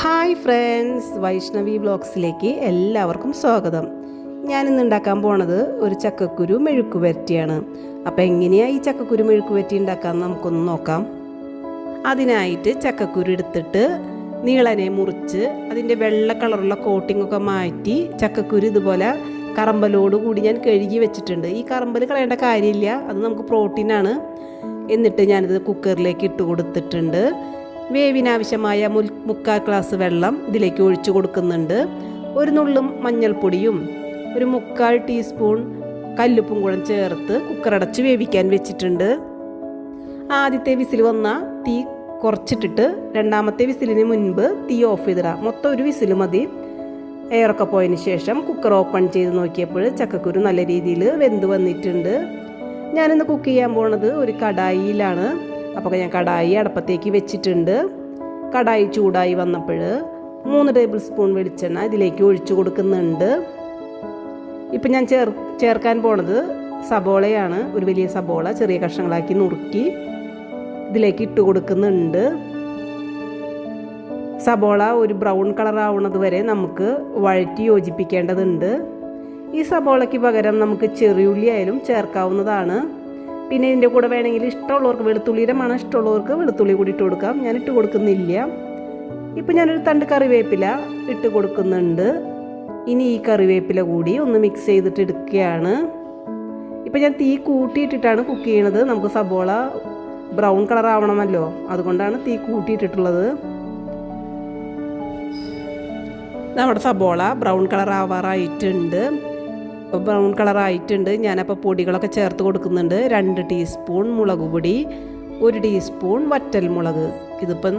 Hi friends Vaishnavi വ്ലോഗ്സിലേക്ക് എല്ലാവർക്കും സ്വാഗതം. ഞാനിന്ന് ഉണ്ടാക്കാൻ പോണത് ഒരു ചക്കക്കുരു മെഴുക്ക് വരട്ടിയാണ്. അപ്പോൾ എങ്ങനെയാണ് ഈ ചക്കക്കുരു മെഴുക്ക് വരട്ടി ഉണ്ടാക്കാമെന്ന് നമുക്കൊന്ന് നോക്കാം. അതിനായിട്ട് ചക്കക്കുരു എടുത്തിട്ട് നീളനെ മുറിച്ച് അതിന്റെ വെള്ള കളറുള്ള കോട്ടിങ്ങൊക്കെ മാറ്റി ചക്കക്കുരു ഇതുപോലെ കറമ്പലോട് കൂടി ഞാൻ കഴുകി വെച്ചിട്ടുണ്ട്. ഈ കറമ്പൽ കളയേണ്ട കാര്യമില്ല അത് നമുക്ക് പ്രോട്ടീനാണ് എന്നിട്ട് ഞാനിത് കുക്കറിലേക്ക് ഇട്ട് കൊടുത്തിട്ടുണ്ട്. വേവിനാവശ്യമായ മുൽ മുക്കാൽ ഗ്ലാസ് വെള്ളം ഇതിലേക്ക് ഒഴിച്ചു കൊടുക്കുന്നുണ്ട്. ഒരു നുള്ളും മഞ്ഞൾപ്പൊടിയും ഒരു മുക്കാൽ ടീസ്പൂൺ കല്ലുപ്പും കൂടെ ചേർത്ത് കുക്കറടച്ച് വേവിക്കാൻ വെച്ചിട്ടുണ്ട്. ആദ്യത്തെ വിസിൽ വന്ന തീ കുറച്ചിട്ടിട്ട് രണ്ടാമത്തെ വിസിലിന് മുൻപ് തീ ഓഫ് ചെയ്തിടാം. മൊത്തം ഒരു വിസിൽ മതി. എയറൊക്കെ പോയതിന് ശേഷം കുക്കർ ഓപ്പൺ ചെയ്ത് നോക്കിയപ്പോൾ ചക്കക്കുരു നല്ല രീതിയിൽ വെന്ത് വന്നിട്ടുണ്ട്. ഞാനിന്ന് കുക്ക് ചെയ്യാൻ പോണത് ഒരു കടായിയിലാണ്. അപ്പോൾ ഞാൻ കടായി അടപ്പത്തേക്ക് വെച്ചിട്ടുണ്ട്. കടായി ചൂടായി വന്നപ്പോൾ മൂന്ന് ടേബിൾ സ്പൂൺ വെളിച്ചെണ്ണ ഇതിലേക്ക് ഒഴിച്ചു കൊടുക്കുന്നുണ്ട്. ഇപ്പം ഞാൻ ചേർ ചേർക്കാൻ പോണത് സബോളയാണ്. ഒരു വലിയ സബോള ചെറിയ കഷ്ണങ്ങളാക്കി നുറുക്കി ഇതിലേക്ക് ഇട്ട് കൊടുക്കുന്നുണ്ട്. സബോള ഒരു ബ്രൗൺ കളർ ആവുന്നത് വരെ നമുക്ക് വഴറ്റി യോജിപ്പിക്കേണ്ടതുണ്ട്. ഈ സബോളയ്ക്ക് പകരം നമുക്ക് ചെറിയുള്ളി ആയാലും ചേർക്കാവുന്നതാണ്. പിന്നെ ഇതിന്റെ കൂടെ വേണമെങ്കിൽ ഇഷ്ടമുള്ളവർക്ക് വെളുത്തുള്ളിയുടെ മണം ഇഷ്ടമുള്ളവർക്ക് വെളുത്തുള്ളി കൂടി ഇട്ട് കൊടുക്കാം. ഞാൻ ഇട്ട് കൊടുക്കുന്നില്ല. ഇപ്പം ഞാനൊരു തണ്ട് കറിവേപ്പില ഇട്ട് കൊടുക്കുന്നുണ്ട്. ഇനി ഈ കറിവേപ്പില കൂടി ഒന്ന് മിക്സ് ചെയ്തിട്ട് എടുക്കുകയാണ്. ഇപ്പം ഞാൻ തീ കൂട്ടിയിട്ടിട്ടാണ് കുക്ക് ചെയ്യണത്. നമുക്ക് സബോള ബ്രൗൺ കളർ ആവണമല്ലോ. അതുകൊണ്ടാണ് തീ കൂട്ടിയിട്ടിട്ടുള്ളത്. നമ്മുടെ സബോള ബ്രൗൺ കളർ ആവാറായിട്ടുണ്ട്. ഇപ്പോൾ ബ്രൗൺ കളർ ആയിട്ടുണ്ട്. ഞാനപ്പോൾ പൊടികളൊക്കെ ചേർത്ത് കൊടുക്കുന്നുണ്ട്. രണ്ട് ടീസ്പൂൺ മുളക് പൊടി ഒരു ടീസ്പൂൺ വറ്റൽ മുളക്. ഇതിപ്പം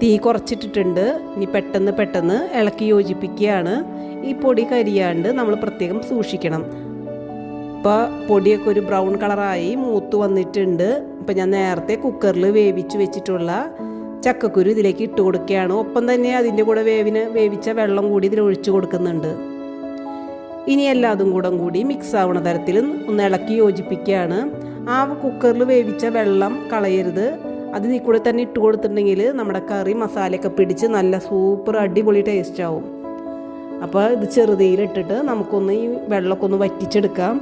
തീ കുറച്ചിട്ടിട്ടുണ്ട്. ഇനി പെട്ടെന്ന് പെട്ടെന്ന് ഇളക്കി യോജിപ്പിക്കുകയാണ്. ഈ പൊടി കരിയാണ്ട് നമ്മൾ പ്രത്യേകം സൂക്ഷിക്കണം. ഇപ്പോൾ പൊടിയൊക്കെ ഒരു ബ്രൗൺ കളറായി മൂത്ത് വന്നിട്ടുണ്ട്. ഇപ്പം ഞാൻ നേരത്തെ കുക്കറിൽ വേവിച്ച് വെച്ചിട്ടുള്ള ചക്കക്കുരു ഇതിലേക്ക് ഇട്ട് കൊടുക്കുകയാണ്. ഒപ്പം തന്നെ അതിന്റെ കൂടെ വേവിന് വേവിച്ച വെള്ളം കൂടി ഇതിൽ ഒഴിച്ചു കൊടുക്കുന്നുണ്ട്. ഇനി എല്ലാതും കൂടെ കൂടി മിക്സ് ആവുന്ന തരത്തിൽ ഒന്ന് ഇളക്കി യോജിപ്പിക്കുകയാണ്. ആ കുക്കറിൽ വേവിച്ച വെള്ളം കളയരുത്. അത് നീ കൂടെ തന്നെ ഇട്ട് കൊടുത്തിട്ടുണ്ടെങ്കിൽ നമ്മുടെ കറി മസാലയൊക്കെ പിടിച്ച് നല്ല സൂപ്പർ അടിപൊളി ടേസ്റ്റ് ആവും. അപ്പോൾ ഇത് ചെറുതീയിലിട്ടിട്ട് നമുക്കൊന്ന് ഈ വെള്ളമൊക്കെ ഒന്ന് വറ്റിച്ചെടുക്കാം.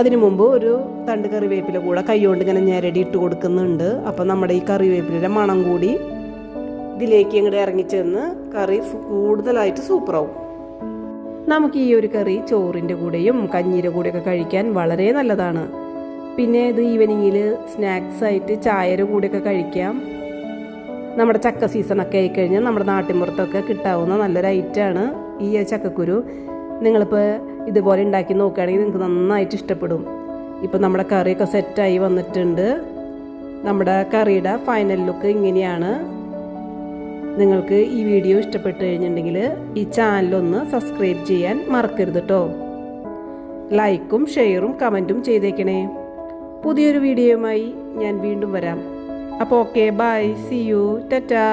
അതിനു മുമ്പ് ഒരു തണ്ട് കറിവേപ്പില കൂടെ കൈകൊണ്ട് ഇങ്ങനെ ഞെരടി ഇട്ട് കൊടുക്കുന്നുണ്ട്. അപ്പോൾ നമ്മുടെ ഈ കറിവേപ്പിലയുടെ മണം കൂടി ഇതിലേക്ക് ഇങ്ങോട്ട് ഇറങ്ങിച്ചെന്ന് കറി കൂടുതലായിട്ട് സൂപ്പറാവും നമുക്ക് ഈ ഒരു കറി ചോറിന്റെ കൂടെയും കഞ്ഞിയുടെ കൂടെയൊക്കെ കഴിക്കാൻ വളരെ നല്ലതാണ്. പിന്നെ ഇത് ഈവനിങ്ങിൽ സ്നാക്സ് ആയിട്ട് ചായയുടെ കൂടെയൊക്കെ കഴിക്കാം. നമ്മുടെ ചക്ക സീസണൊക്കെ ആയിക്കഴിഞ്ഞാൽ നമ്മുടെ നാട്ടിൻപുറത്തൊക്കെ കിട്ടാവുന്ന നല്ലൊരു ഐറ്റമാണ് ഈ ചക്കക്കുരു. നിങ്ങളിപ്പോൾ ഇതുപോലെ ഉണ്ടാക്കി നോക്കുകയാണെങ്കിൽ നിങ്ങൾക്ക് നന്നായിട്ട് ഇഷ്ടപ്പെടും. ഇപ്പോൾ നമ്മുടെ കറിയൊക്കെ സെറ്റായി വന്നിട്ടുണ്ട്. നമ്മുടെ കറിയുടെ ഫൈനൽ ലുക്ക് ഇങ്ങനെയാണ്. നിങ്ങൾക്ക് ഈ വീഡിയോ ഇഷ്ടപ്പെട്ടു കഴിഞ്ഞിട്ടുണ്ടെങ്കിൽ ഈ ചാനലൊന്ന് സബ്സ്ക്രൈബ് ചെയ്യാൻ മറക്കരുത് കേട്ടോ ലൈക്കും ഷെയറും കമന്റും ചെയ്തേക്കണേ. പുതിയൊരു വീഡിയോയുമായി ഞാൻ വീണ്ടും വരാം. അപ്പോൾ okay bye see you Tata